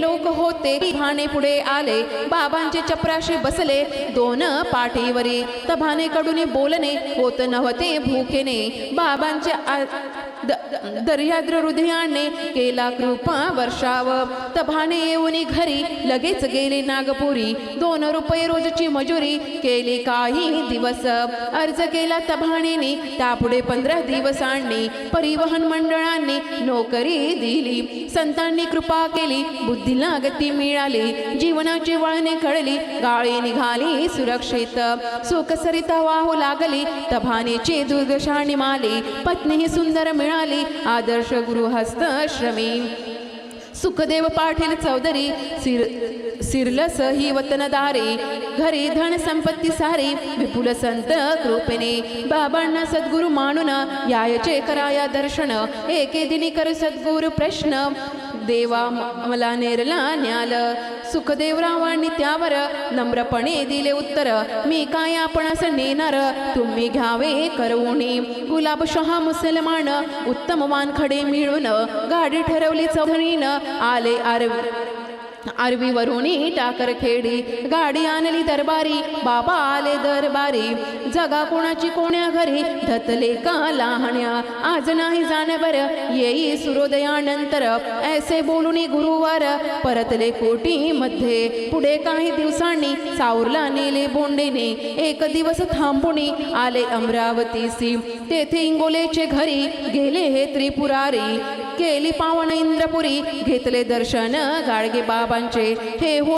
Déjalo होते भाने पुढे आले. बाबांचे चपराशी बसले दोन पाठीवरी. तभाने कडून बोलणे होत नव्हते भूकेने. बाबांचे द- दर्याद्र हृदयाने केला कृपा वर्षाव. तभाने येऊन घरी लगेच गेले नागपुरी. दोन रुपये रोजची मजुरी केली काही दिवस. अर्ज केला तभानेने त्यापुढे पंधरा दिवसांनी परिवहन मंडळांनी नोकरी दिली. संतांनी कृपा केली बुद्धीला गती मिळाली. जीवनाची वळणे कळली गाळी निघाली सुरक्षित. सुख सरिता वाहू लागली तभानेची दुर्दशा निमाली. पत्नी ही सुंदर मिळाली आदर्श गुरुहस्त श्रमी. सुखदेव पाटील चौधरी सिर सिरलस ही वतनदारी घरी धन संपत्ती सारी विपुल संत कृपेने बाबांना सद्गुरु मानून यायचे कराया दर्शन एके दिनी कर सद्गुरु प्रश्न देवा मला नेरला न्याल सुखदेवरावांनी त्यावर नम्रपणे दिले उत्तर मी काय आपणास नेणार तुम्ही घ्यावे करवणी गुलाबशहा मुसलमान उत्तम वानखडे मिळून गाडी ठरवली चौधरीनं आले आरव आरवीवरुनी टाकर खेडी गाडी आणली दरबारी बाबा आले दरबारी. जगा कोणाची कोण्या घरी धतले का लहाण्या. आज नाही जाणे येई सूर्योदयानंतर ऐसे बोलून गुरुवार परतले कोटी मध्ये पुढे काही दिवसांनी सावरला नेले बोंडेने. एक दिवस थांबून आले अमरावतीसी. तेथे इंगोलेचे घरी गेले हे त्रिपुरारी. केली पावन इंद्रपुरी घेतले दर्शन गाडगे बाबांचे. हे हो